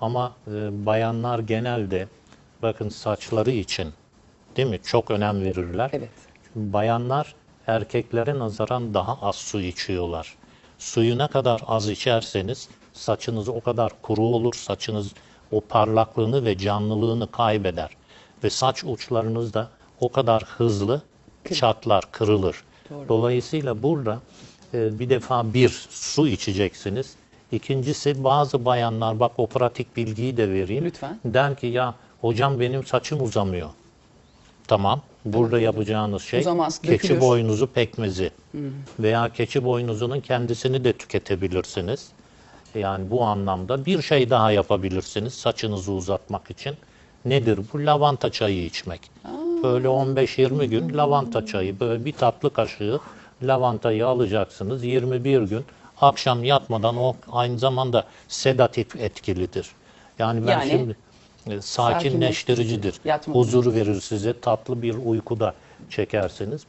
Ama e, bayanlar genelde bakın saçları için değil mi çok önem verirler. Evet. Bayanlar erkeklere nazaran daha az su içiyorlar. Suyu ne kadar az içerseniz saçınız o kadar kuru olur, saçınız o parlaklığını ve canlılığını kaybeder. Ve saç uçlarınız da o kadar hızlı çatlar, kırılır. Dolayısıyla burada e, bir defa bir su içeceksiniz. İkincisi bazı bayanlar bak o pratik bilgiyi de vereyim. Lütfen. Der ki ya hocam benim saçım uzamıyor. Tamam. Burada yapacağınız şey Uzamaz, keçi dökülür. boynuzu pekmezi veya keçi boynuzunun kendisini de tüketebilirsiniz. Yani bu anlamda bir şey daha yapabilirsiniz saçınızı uzatmak için. Nedir bu? Lavanta çayı içmek. Böyle 15-20 gün lavanta çayı, böyle bir tatlı kaşığı lavantayı alacaksınız 21 gün. Akşam yatmadan o aynı zamanda sedatif etkilidir. Yani ben Yani şimdi e, sakinleştiricidir. Yatmadan. Huzur verir size, tatlı bir uykuda çekersiniz. Bu